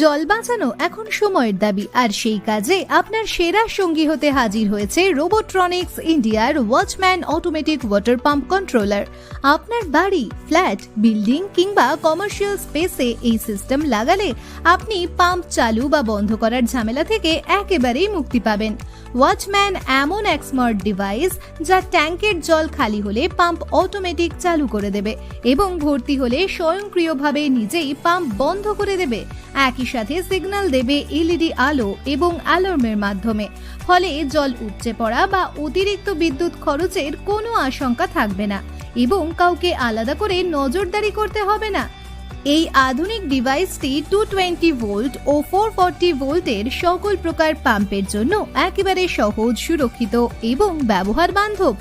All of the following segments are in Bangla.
জল বাঁচানো এখন সময়ের দাবি, আর সেই কাজে আপনার সেরা সঙ্গী হতে হাজির হয়েছে রোবোট্রনিক্স ইন্ডিয়ার watchman automatic water pump controller আপনার বাড়ি ফ্ল্যাট বিল্ডিং কিংবা কমার্শিয়াল স্পেসে এই সিস্টেম লাগালে আপনি পাম্প চালু বা বন্ধ করার ঝামেলা থেকে একেবারেই মুক্তি পাবেন। ওয়াচম্যান এমন এক স্মার্ট ডিভাইস যা ট্যাঙ্কের জল খালি হলে পাম্প অটোমেটিক চালু করে দেবে এবং ভর্তি হলে স্বয়ংক্রিয়ভাবে নিজেই পাম্প বন্ধ করে দেবে। একই সাথে সিগন্যাল দেবে এলইডি আলো এবং অ্যালার্মের মাধ্যমে। ফলে জল উপচে পড়া বা অতিরিক্ত বিদ্যুৎ খরচের কোনো আশঙ্কা থাকবে না এবং কাউকে আলাদা করে নজরদারি করতে হবে না। এই আধুনিক ডিভাইসটি টু টোয়েন্টি ভোল্ট ও ফোর ফর্টি ভোল্টের সকল প্রকার পাম্পের জন্য একেবারে সহজ, সুরক্ষিত এবং ব্যবহার বান্ধব।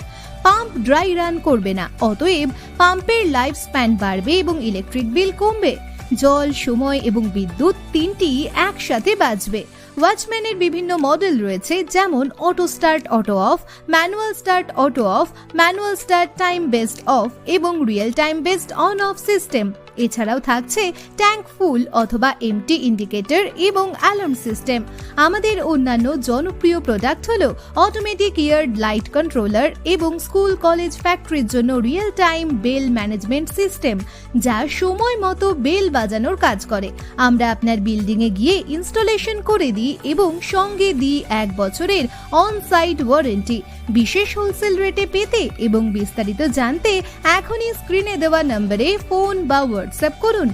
পাম্প ড্রাই রান করবে না, অতএব পাম্পের লাইফ স্প্যান বাড়বে এবং ইলেকট্রিক বিল কমবে। জল, সময় এবং বিদ্যুৎ তিনটি একসাথে বাঁচবে ওয়াচম্যানের বিভিন্ন মডেল রয়েছে, যেমন auto start auto off manual start auto off manual start time based off এবং real time based on off system এছাড়াও থাকছে ট্যাঙ্ক ফুল অথবা এমটি ইন্ডিকেটর এবং অ্যালার্ম সিস্টেম। আমাদের অন্যান্য জনপ্রিয় প্রোডাক্ট হলো অটোমেটিক ইয়ার লাইট কন্ট্রোলার এবং স্কুল, কলেজ, ফ্যাক্টরির জন্য real time bell management system, যা সময় মতো বেল বাজানোর কাজ করে। আমরা আপনার বিল্ডিংয়ে গিয়ে ইনস্টলেশন করে দিই এবং সঙ্গে দিই এক বছরের অন সাইট ওয়ারেন্টি বিশেষ হোলসেল রেটে পেতে এবং বিস্তারিত জানতে এখনই স্ক্রিনে দেওয়া নম্বরে ফোন বা व्हाट्सएप करून